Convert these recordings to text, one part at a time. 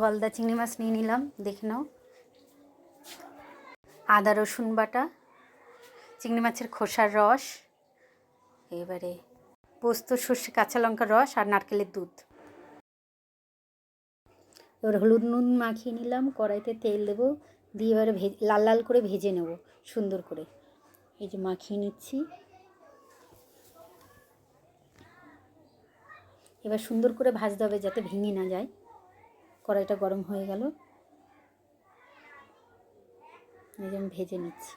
গলদা চিংড়ি মাছ নিয়ে নিলাম, দেখে নাও। আদা, রসুন বাটা, চিংড়ি মাছের খোসার রস, এবারে পোস্ত, সর্ষে, কাঁচা লঙ্কার রস আর নারকেলের দুধ। এবার হলুদ নুন মাখিয়ে নিলাম, কড়াইতে তেল দেবো, দিয়ে এবারে লাল লাল করে ভেজে নেব, সুন্দর করে। এই যে মাখিয়ে নিচ্ছি। এবার সুন্দর করে ভাজতে হবে যাতে ভেঙে না যায়। কড়াইটা গরম হয়ে গেল। আমি ভেজে নিচ্ছি।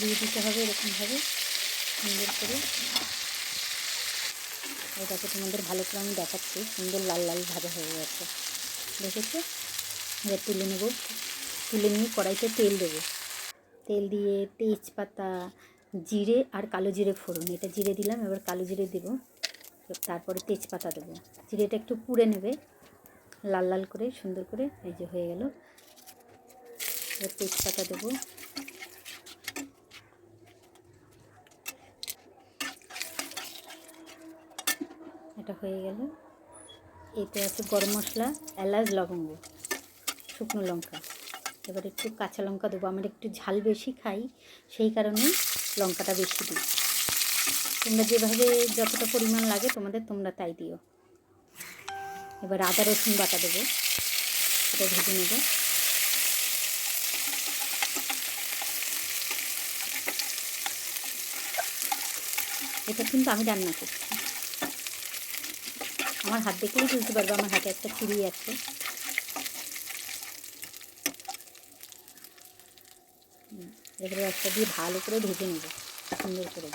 দিয়ে দিতে হবে এরকমভাবে সুন্দর করে। এটাকে তোমাদের ভালো করে আমি দেখাচ্ছি। সুন্দর লাল লাল ভাজা হয়ে গেছে। দেখেছ? এবার তুলে নেব। তুলে নিয়ে কড়াইতে তেল দেবো। তেল দিয়ে তেজপাতা, জিরে আর কালো জিরে ফোড়ন। এটা জিরে দিলাম, এবার কালো জিরে দেবো। তারপরে তেজপাতা দেবো। জিরেটা একটু পুড়ে নেবে। লাল লাল করে, সুন্দর করে, এই যে হয়ে গেল। এবার তেজপাতা দেবো এটা হয়ে গেল। এতে আছে গরম মশলা, এলাচ, লবঙ্গ, শুকনো লঙ্কা। এবার একটু কাঁচা লঙ্কা দেবো। আমরা একটু ঝাল বেশি খাই, সেই কারণেই লঙ্কাটা বেশি দিই। তোমরা যেভাবে যতটা পরিমাণ লাগে তোমাদের, তোমরা তাই দিও। এবার আদা, রসুন বাটা দেবো। এটা ভেজে নেব। এটা কিন্তু আমি রান্না করছি। আমার হাত দেখলেই বুঝতে পারবে, আমার হাতে একটা চুড়ি আছে। এবারে একটা দিয়ে ভালো করে ভেজে নেব, সুন্দর করে।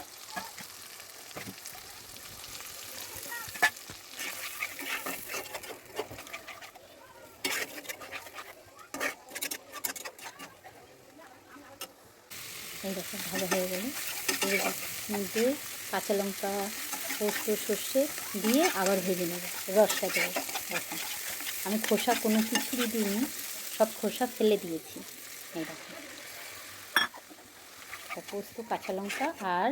ভালো হয়ে গেল। মধ্যে কাঁচা লঙ্কা পোস্ত সর্ষে দিয়ে আবার ভেজে নেব, রসটা দেবো। দেখো আমি খোসা কোনো কিছুরই দিইনি, সব খোসা ফেলে দিয়েছি। এই দেখো পোস্ত, কাঁচা লঙ্কা আর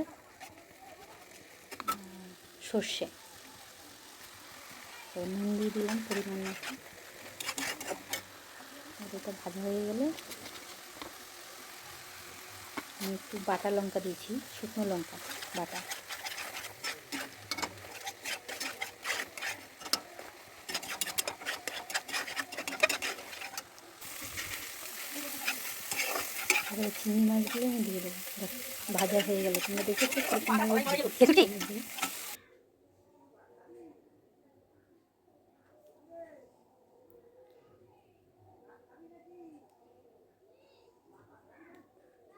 সর্ষে। নুন দিয়ে দিলাম পরিমাণ মতো। ভাজা হয়ে গেলে আমি একটু বাটা লঙ্কা দিয়েছি, শুকনো লঙ্কা বাটা। এবারে চিংড়ি মাছগুলো আমি দিয়ে দেবো। ভাজা হয়ে গেল। তোমরা দেখেছ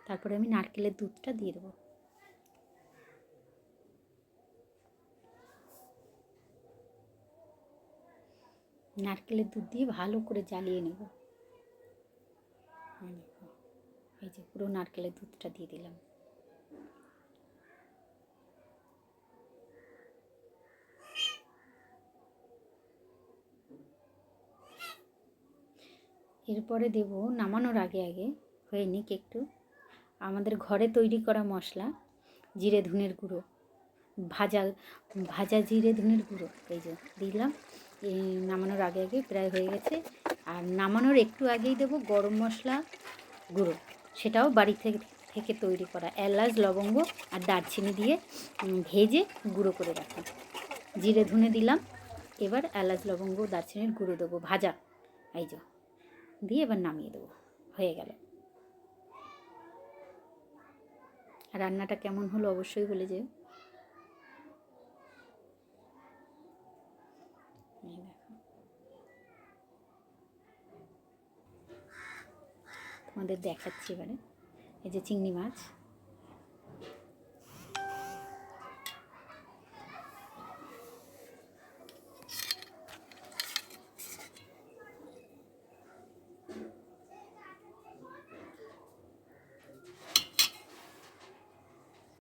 তারপরে আমি নারকেলের দুধটা দিয়ে দেবো। নারকেলের দুধ দিয়ে ভালো করে জ্বালিয়ে নেব। এই যে পুরো নারকেলের দুধটা দিয়ে দিলাম। এরপরে দেব নামানোর আগে আগে, হয়ে নিক একটু, আমাদের ঘরে তৈরি করা মশলা, জিরে ধুনের গুঁড়ো, ভাজা ভাজা জিরে ধুনের গুঁড়ো, এই যে দিলাম, এই নামানোর আগে আগে প্রায় হয়ে গেছে, আর নামানোর একটু আগেই দেবো গরম মশলা গুঁড়ো। সেটাও বাড়ি থেকে থেকে তৈরি করা। এলাচ, লবঙ্গ আর দারচিনি দিয়ে ভেজে গুঁড়ো করে রাখা। জিরে ধুনে দিলাম। এবার এলাচ, লবঙ্গ, দারচিনির গুঁড়ো দেবো ভাজা। এই যে, দিয়ে এবার নামিয়ে দেবো। হয়ে গেল। রান্নাটা কেমন হলো অবশ্যই বলে যেও। তোমাদের দেখাচ্ছি এবারে। এই যে চিংড়ি মাছ।